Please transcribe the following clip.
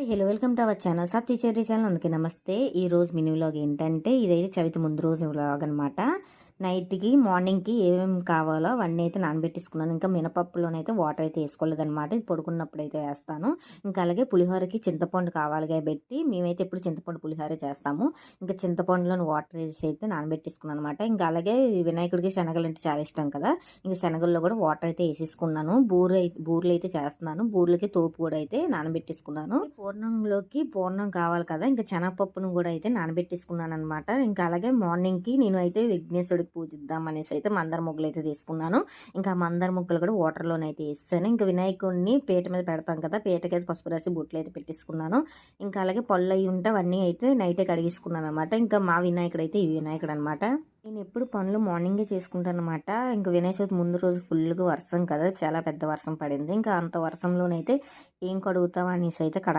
Hi hello welcome to our channel sub teacher channel. అందుకే నమస్తే. ఈ రోజు మినీ వ్లాగ్ ఏంటంటే ఇదైతే చవితి ముందు రోజు వ్లాగ్ అనమాట నైట్కి మార్నింగ్కి ఏమేమి కావాలో అవన్నీ అయితే నానబెట్టేసుకున్నాను. ఇంకా మినపప్పులోనైతే వాటర్ అయితే వేసుకోలేదన్నమాట. ఇది పడుకున్నప్పుడు అయితే వేస్తాను. ఇంకా అలాగే పులిహోరకి చింతపండు కావాలి కాబట్టి మేమైతే ఎప్పుడు చింతపండు పులిహోర చేస్తాము. ఇంకా చింతపండులోని వాటర్ వేసి అయితే నానబెట్టేసుకున్నాను అనమాట ఇంకా అలాగే వినాయకుడికి శనగలు అంటే చాలా ఇష్టం కదా. ఇంకా శనగల్లో కూడా వాటర్ అయితే వేసేసుకున్నాను. బూర బూరెలు అయితే చేస్తున్నాను. బూరెలకి తోపు కూడా అయితే నానబెట్టేసుకున్నాను. పూర్ణంలోకి పూర్ణం కావాలి కదా. ఇంకా శనగపప్పును కూడా అయితే నానబెట్టేసుకున్నాను అనమాట ఇంకా అలాగే మార్నింగ్కి నేను అయితే విఘ్నేశ్వరుడికి పూజిద్దాం అనేసి అయితే మందర ముగ్గులు అయితే తీసుకున్నాను. ఇంకా మందర ముగ్గులు కూడా వాటర్లోనైతే వేస్తాను ఇంకా వినాయకుడిని పీట మీద పెడతాం కదా పీటకి అయితే పసుపు రాసి బుట్లు అయితే పెట్టేసుకున్నాను. ఇంకా అలాగే పళ్ళు అయి ఉంటే అవన్నీ అయితే నైటే కడిగేసుకున్నాను అనమాట ఇంకా మా వినాయకుడు అయితే ఈ వినాయకుడు అనమాట నేను ఎప్పుడు పనులు మార్నింగే చేసుకుంటాను అనమాట ఇంకా వినాయక చవితి ముందు రోజు ఫుల్గా వర్షం కదా చాలా పెద్ద వర్షం పడింది. ఇంకా అంత వర్షంలోనైతే ఏం కడుగుతాం అనేసి అయితే కడ